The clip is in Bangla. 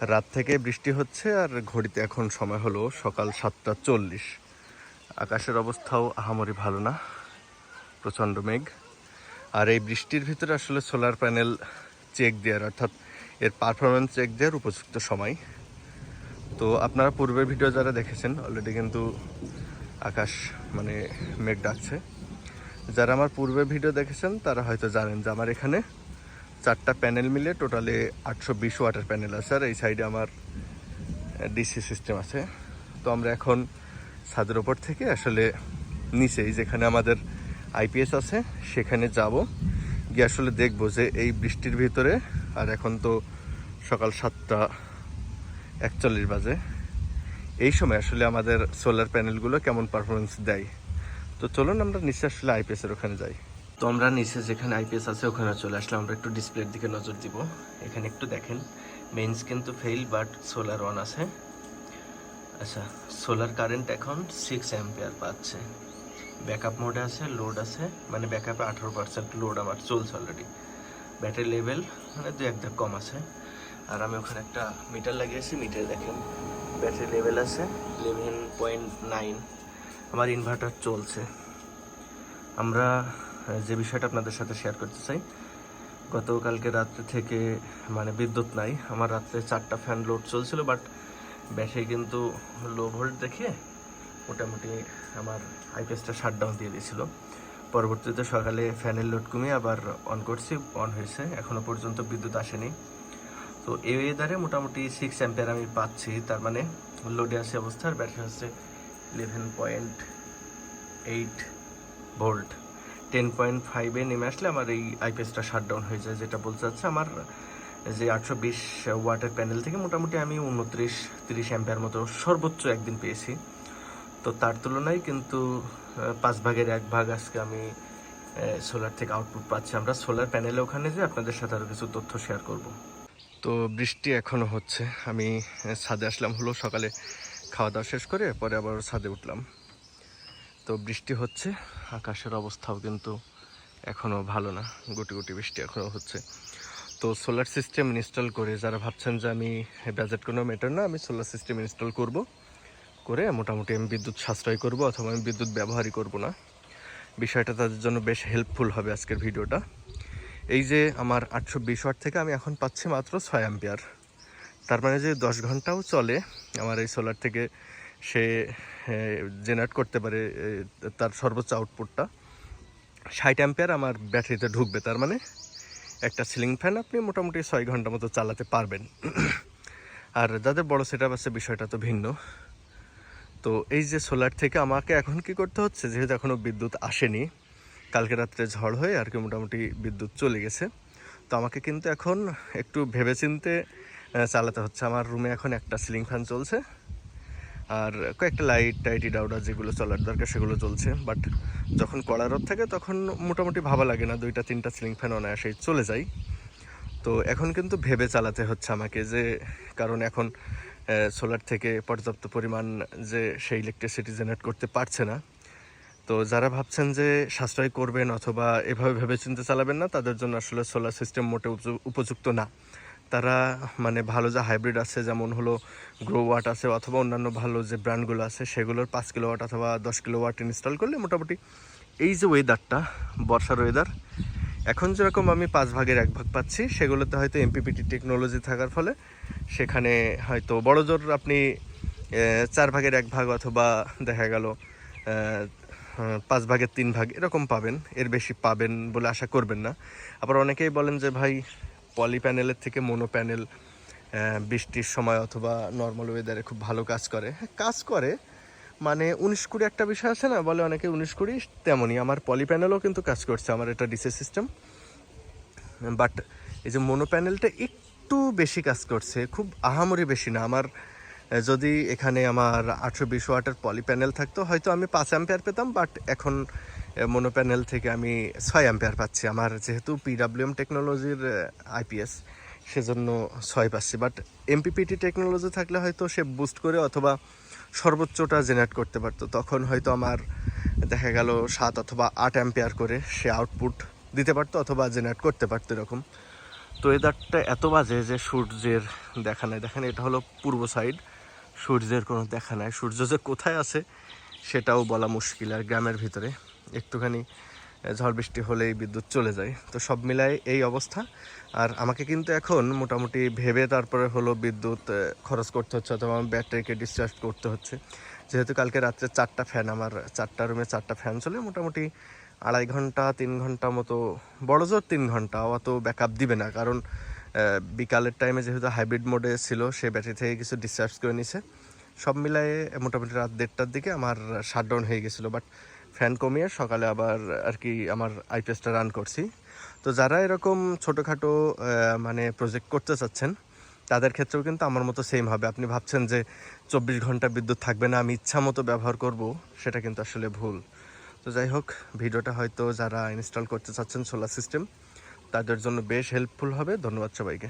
রাত থেকে বৃষ্টি হচ্ছে আর ঘড়িতে এখন সময় হলো সকাল সাতটা চল্লিশ। আকাশের অবস্থাও আহামরি ভালো না, প্রচণ্ড মেঘ। আর এই বৃষ্টির ভিতরে আসলে সোলার প্যানেল চেক দেওয়ার, অর্থাৎ এর পারফরমেন্স চেক দেওয়ার উপযুক্ত সময়। তো আপনারা পূর্বের ভিডিও যারা দেখেছেন অলরেডি কিন্তু আকাশ মানে মেঘ ডাকছে। যারা আমার পূর্বের ভিডিও দেখেছেন, তারা হয়তো জানেন যে আমার এখানে চারটা প্যানেল মিলে টোটালে আটশো বিশ ওয়াটার প্যানেল আছে, আর এই সাইডে আমার ডিসি সিস্টেম আছে। তো আমরা এখন ছাদের ওপর থেকে আসলে নিচেই, যেখানে আমাদের আইপিএস আছে, সেখানে যাব। গিয়ে আসলে দেখব যে এই বৃষ্টির ভিতরে, আর এখন তো সকাল সাতটা একচল্লিশ বাজে। এই সময় আসলে আমাদের সোলার প্যানেলগুলো কেমন পারফরমেন্স দেয়? তো চলুন আমরা নিচে আসলে আইপিএস এর ওখানে যাই। তো আমরা নিচে যেখানে আইপিএস আছে, ওখানে চলে আসলাম। আমরা একটু ডিসপ্লের দিকে নজর দিব। এখানে একটু দেখেন মেইনস কিন্তু ফেইল বাট সোলার অন আছে। আচ্ছা সোলার কারেন্ট এখন সিক্স অ্যাম্পিয়ার পাচ্ছে। ব্যাকআপ মোডে আছে লোড আছে। মানে ব্যাকআপে আঠারো পার্সেন্ট লোড আমার চলছে অলরেডি ব্যাটারি লেভেল মানে দু এক কম আছে। আর আমি ওখানে একটা মিটার লাগিয়েছি মিটার দেখেন ব্যাটারি লেভেল আছে ইলেভেন পয়েন্ট নাইন আমার ইনভার্টার চলছে। আমরা যে বিষয়টা আপনাদের সাথে শেয়ার করতে চাই, গতকালকে রাত্রে থেকে মানে বিদ্যুৎ নাই, আমার রাত্রে চারটা ফ্যান লোড চলছিল বাট ব্যাটারি কিন্তু লো ভোল্ট দেখে মোটামুটি আমার আইপিএসটা শাটডাউন দিয়ে দিয়েছিল। পরবর্তীতে সকালে ফ্যানের লোড কমিয়ে আবার অন করছি অন হয়েছে এখনও পর্যন্ত বিদ্যুৎ আসেনি। তো এই ওয়েদারে মোটামুটি সিক্স অ্যাম্পিয়ার আমি পাচ্ছি, তার মানে লোডে আছে অবস্থার ব্যাটারি হচ্ছে eleven point eight volt ten point ফাইভে নেমে আসলে আমার এই আইপিএসটা শাটডাউন হয়ে যায়, যেটা বলতে চাচ্ছে আমার যে আটশো বিশ ওয়াটের প্যানেল থেকে মোটামুটি আমি উনত্রিশ, তিরিশ অ্যাম্পিয়ার মতো সর্বোচ্চ একদিন পেয়েছি। তো তার তুলনায় কিন্তু পাঁচ ভাগের এক ভাগ আজকে আমি সোলার থেকে আউটপুট পাচ্ছি। আমরা সোলার প্যানেলে ওখানে যে আপনাদের সাথে আরও কিছু তথ্য শেয়ার করব। তো বৃষ্টি এখনও হচ্ছে। আমি ছাদে আসলাম, হলো সকালে খাওয়া দাওয়া শেষ করে পরে আবার ছাদে উঠলাম। তো বৃষ্টি হচ্ছে, আকাশের অবস্থাও কিন্তু এখনও ভালো না, গুটি গুটি বৃষ্টি এখনও হচ্ছে। তো সোলার সিস্টেম ইনস্টল করে যারা ভাবছেন যে আমি বাজেট কোনো মেটার না, আমি সোলার সিস্টেম ইনস্টল করব, করে মোটামুটি আমি বিদ্যুৎ সাশ্রয় করব অথবা আমি বিদ্যুৎ ব্যবহারই করব না। বিষয়টা তাদের জন্য বেশ হেল্পফুল হবে আজকের ভিডিওটা। এই যে আমার আটশো বিশ ওয়াট থেকে আমি এখন পাচ্ছি মাত্র ছয় অ্যাম্পিয়ার তার মানে যে দশ ঘন্টাও চলে আমার এই সোলার থেকে সে জেনারেট করতে পারে তার সর্বোচ্চ আউটপুটটা ষাট অ্যাম্পিয়ার আমার ব্যাটারিতে ঢুকবে, তার মানে একটা সিলিং ফ্যান আপনি মোটামুটি ছয় ঘণ্টা মতো চালাতে পারবেন। আর যাদের বড় সেট আছে, বিষয়টা তো ভিন্ন। তো এই যে সোলার থেকে আমাকে এখন কি করতে হচ্ছে? যেহেতু এখনও বিদ্যুৎ আসেনি, কালকে রাত্রে ঝড় হয়ে আর কি মোটামুটি বিদ্যুৎ চলে গেছে। তো আমাকে কিন্তু এখন একটু ভেবেচিন্তে চালাতে হচ্ছে। আমার রুমে এখন একটা সিলিং ফ্যান চলছে। আর কয়েকটা লাইট টাইটি ডাউডা যেগুলো চলার দরকার সেগুলো চলছে বাট যখন কড়া রোদ থাকে তখন মোটামুটি ভাবা লাগে না, দুইটা, তিনটা সিলিং ফ্যান অনায়াসেই চলে যায়। তো এখন কিন্তু ভেবে চালাতে হচ্ছে আমাকে যে, কারণ এখন সোলার থেকে পর্যাপ্ত পরিমাণ যে সেই ইলেকট্রিসিটি জেনারেট করতে পারছে না। তো যারা ভাবছেন যে সাশ্রয় করবেন অথবা এভাবে ভেবে চিন্তে চালাবেন না, তাদের জন্য আসলে সোলার সিস্টেম মোটে উপযুক্ত না। তারা মানে ভালো যে হাইব্রিড আছে, যেমন হলো গ্রো ওয়াট আছে অথবা অন্যান্য ভালো যে ব্র্যান্ডগুলো আছে, সেগুলোর পাঁচ কিলো ওয়াট অথবা দশ কিলো ওয়াট ইনস্টল করলে মোটামুটি এই যে ওয়েদারটা বর্ষার ওয়েদার এখন যেরকম আমি পাঁচ ভাগের এক ভাগ পাচ্ছি, সেগুলোতে হয়তো এমপিপিটি টেকনোলজি থাকার ফলে সেখানে হয়তো বড় জোর আপনি চার ভাগের এক ভাগ অথবা দেখা গেল পাঁচ ভাগের তিন ভাগ এরকম পাবেন, এর বেশি পাবেন বলে আশা করবেন না। আবার অনেকেই বলেন যে, ভাই পলি প্যানেলের থেকে মোনো প্যানেল বৃষ্টির সময় অথবা নর্মাল ওয়েদারে খুব ভালো কাজ করে। হ্যাঁ কাজ করে। মানে উনিশ কুড়ি একটা বিষয় আছে না, বলে অনেকে উনিশ কুড়ি, তেমনই। আমার পলি প্যানেলও কিন্তু কাজ করছে, আমার এটা ডিসে সিস্টেম বাট এই যে মোনো প্যানেলটা একটু বেশি কাজ করছে, খুব আহামরি বেশি না। আমার যদি এখানে আমার আটশো বিশ ওয়াটের পলি প্যানেল থাকতো, হয়তো আমি পাঁচ অ্যাম্পিয়ার পেতাম বাট এখন মোনো প্যানেল থেকে আমি ছয় অ্যাম্পিয়ার পাচ্ছি। আমার যেহেতু পিডাব্লিউএম টেকনোলজির আইপিএস সেজন্য ছয় পাচ্ছি। বাট এমপিপিটি টেকনোলজি থাকলে হয়তো সে বুস্ট করে অথবা সর্বোচ্চটা জেনারেট করতে পারতো। তখন হয়তো আমার দেখা গেল সাত অথবা আট অ্যাম্পিয়ার করে সে আউটপুট দিতে পারতো অথবা জেনারেট করতে পারতো এরকম। তো ওয়েদারটা এত বাজে যে সূর্যের দেখা নাই। দেখেন, এটা হলো পূর্ব সাইড সূর্যের কোনো দেখা নাই। সূর্য যে কোথায় আছে, সেটাও বলা মুশকিল। আর গ্রামের ভিতরে একটুখানি ঝড় বৃষ্টি হলেই বিদ্যুৎ চলে যায়। তো সব মিলায় এই অবস্থা। আর আমাকে কিন্তু এখন মোটামুটি ভেবে তারপরে হলো বিদ্যুৎ খরচ করতে হচ্ছে অথবা আমার ব্যাটারিকে ডিসচার্জ করতে হচ্ছে। যেহেতু কালকে রাত্রে চারটা ফ্যান আমার চারটা রুমে চারটা ফ্যান চলে, মোটামুটি আড়াই ঘণ্টা, তিন ঘণ্টা মতো, বড় জোর তিন ঘণ্টা, অত ব্যাকআপ দিবে না। কারণ বিকালের টাইমে যেহেতু হাইব্রিড মোডে ছিল, সে ব্যাটারি থেকে কিছু ডিসচার্জ করে নিছে। সব মিলায়ে মোটামুটি রাত দেড়টার দিকে আমার শাটডাউন হয়ে গেছিল। বাট ফ্যান কমিয়ে সকালে আবার আর কি আমার আইপিএসটা রান করছি। তো যারা এরকম ছোটোখাটো মানে প্রজেক্ট করতে চাচ্ছেন, তাদের ক্ষেত্রেও কিন্তু আমার মতো সেম হবে। আপনি ভাবছেন যে চব্বিশ ঘণ্টা বিদ্যুৎ থাকবে না, আমি ইচ্ছা মতো ব্যবহার করব, সেটা কিন্তু আসলে ভুল। তো যাই হোক, ভিডিওটা হয়তো যারা ইনস্টল করতে চাচ্ছেন সোলার সিস্টেম তাদের জন্য বেশ হেল্পফুল হবে। ধন্যবাদ সবাইকে।